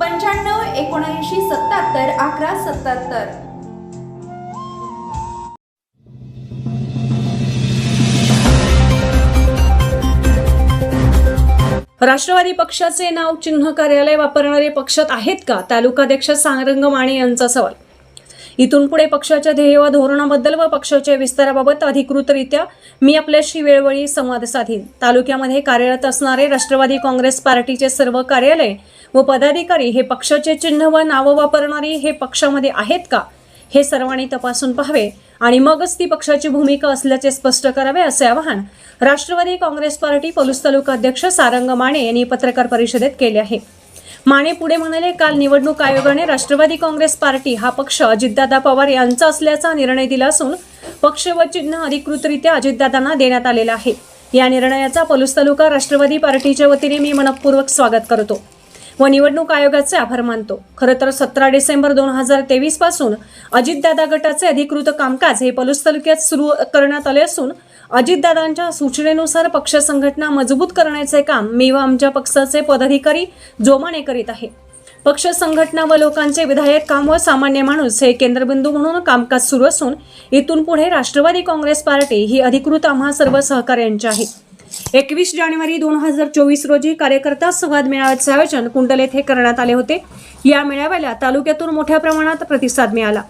पंच्याण्णव एकोणऐंशी सत्याहत्तर अकरा सत्याहत्तर. राष्ट्रवादी पक्षाचे नाव चिन्ह कार्यालय वापरणारे पक्षात आहेत का? तालुकाध्यक्ष सांगरंग माने यांचा सवाल. इथून पुढे पक्षाच्या ध्येय व धोरणाबद्दल व पक्षाच्या विस्ताराबाबत अधिकृतरित्या मी आपल्याशी वेळोवेळी संवाद साधीन. तालुक्यामध्ये कार्यरत असणारे राष्ट्रवादी काँग्रेस पार्टीचे सर्व कार्यालय व पदाधिकारी हे पक्षाचे चिन्ह व नावं वापरणारी हे पक्षामध्ये आहेत का? हे सर्वांनी तपासून पाहावे आणि मगच ती पक्षाची भूमिका असल्याचे स्पष्ट करावे असे आवाहन राष्ट्रवादी काँग्रेस पार्टी पलूस तालुका अध्यक्ष सारंग माने यांनी पत्रकार परिषदेत केले आहे. माने पुढे म्हणाले काल निवडणूक आयोगाने राष्ट्रवादी काँग्रेस पार्टी हा पक्ष अजितदादा पवार यांचा असल्याचा निर्णय दिला असून पक्ष व चिन्ह अधिकृतरित्या अजितदादांना देण्यात आलेला आहे. या निर्णयाचा पलूस तालुका राष्ट्रवादी पार्टीच्या वतीने मी मनपूर्वक स्वागत करतो. व निवडणूक आयोगाचे आभार मानतो. खरं तर सतरा डिसेंबर दोन हजार तेवीसपासून अजितदादा गटाचे अधिकृत कामकाज हे पलूस तालुक्यात सुरू करण्यात आले असून अजितदादांच्या सूचनेनुसार पक्ष संघटना मजबूत करण्याचे काम मी व आमच्या पक्षाचे पदाधिकारी जोमाने करीत आहे. पक्ष संघटना व लोकांचे विधायक काम व सामान्य माणूस हे केंद्रबिंदू म्हणून कामकाज सुरू असून इथून पुढे राष्ट्रवादी काँग्रेस पार्टी ही अधिकृत आम्हा सर्व सहकार्यांची आहे. एकवीस जानेवारी दोन हजार चोवीस रोजी कार्यकर्ता संवाद मेळाव्याचे आयोजन कुंडल येथे करण्यात आले होते. या मेळाव्याला तालुक्यातून मोठ्या प्रमाणात प्रतिसाद मिळाला.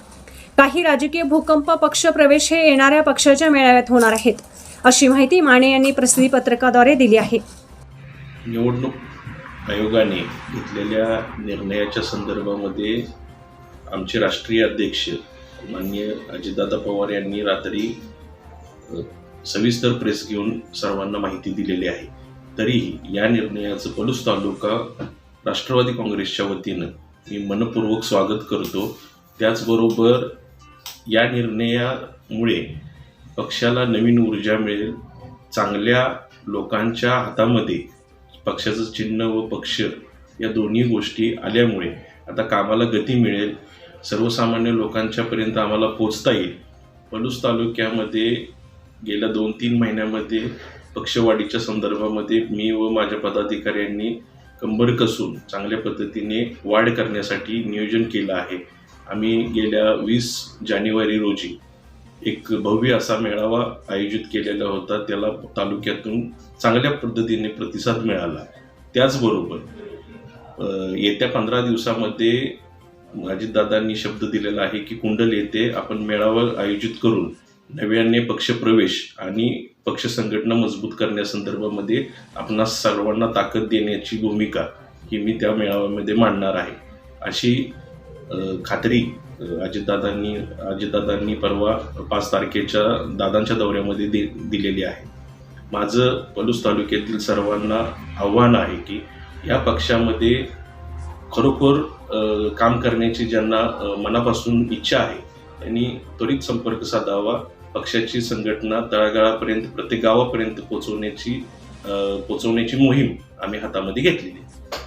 काही राजकीय भूकंप पक्ष प्रवेश हे येणाऱ्या पक्षाच्या मेळाव्यात होणार आहेत अशी माहिती माने यांनी प्रसिद्धी पत्रकाद्वारे दिली आहे. निवडणूक आयोगाने घेतलेल्या निर्णयाच्या संदर्भामध्ये आमचे राष्ट्रीय अध्यक्ष माननीय अजितदादा पवार यांनी रात्री सविस्तर प्रेस घेऊन सर्वांना माहिती दिलेली आहे. तरीही या निर्णयाचं पलूस तालुका राष्ट्रवादी काँग्रेसच्या वतीनं मी मनपूर्वक स्वागत करतो. त्याचबरोबर या निर्णयामुळे पक्षाला नवीन ऊर्जा मिळेल. चांगल्या लोकांच्या हातामध्ये पक्षाचं चिन्ह व पक्ष या दोन्ही गोष्टी आल्यामुळे आता कामाला गती मिळेल. सर्वसामान्य लोकांच्यापर्यंत आम्हाला पोचता येईल. पलूस तालुक्यामध्ये गेल्या दोन तीन महिन्यामध्ये पक्षवाढीच्या संदर्भामध्ये मी व माझ्या पदाधिकाऱ्यांनी कंबर कसून चांगल्या पद्धतीने वाढ करण्यासाठी नियोजन केलं आहे. आम्ही गेल्या वीस जानेवारी रोजी एक भव्य असा मेळावा आयोजित केलेला होता. त्याला तालुक्यातून चांगल्या पद्धतीने प्रतिसाद मिळाला. त्याचबरोबर येत्या पंधरा दिवसामध्ये अजितदादांनी शब्द दिलेला आहे की कुंडल येथे आपण मेळावा आयोजित करून नव्याने पक्षप्रवेश आणि पक्ष संघटना मजबूत करण्यासंदर्भामध्ये आपणास सर्वांना ताकद देण्याची भूमिका ही मी त्या मेळाव्यामध्ये मांडणार आहे. अशी खात्री अजितदादांनी अजितदादांनी परवा पाच तारखेच्या दादांच्या दौऱ्यामध्ये दि दिलेली आहे. माझं पलूस तालुक्यातील सर्वांना आव्हान आहे की या पक्षामध्ये खरोखर काम करण्याची ज्यांना मनापासून इच्छा आहे यांनी त्वरित संपर्क साधावा पक्षाची संघटना तळागाळापर्यंत प्रत्येक गावापर्यंत पोहोचवण्याची पोचवण्याची पोहोचवण्याची मोहीम आम्ही हातामध्ये घेतलेली आहे.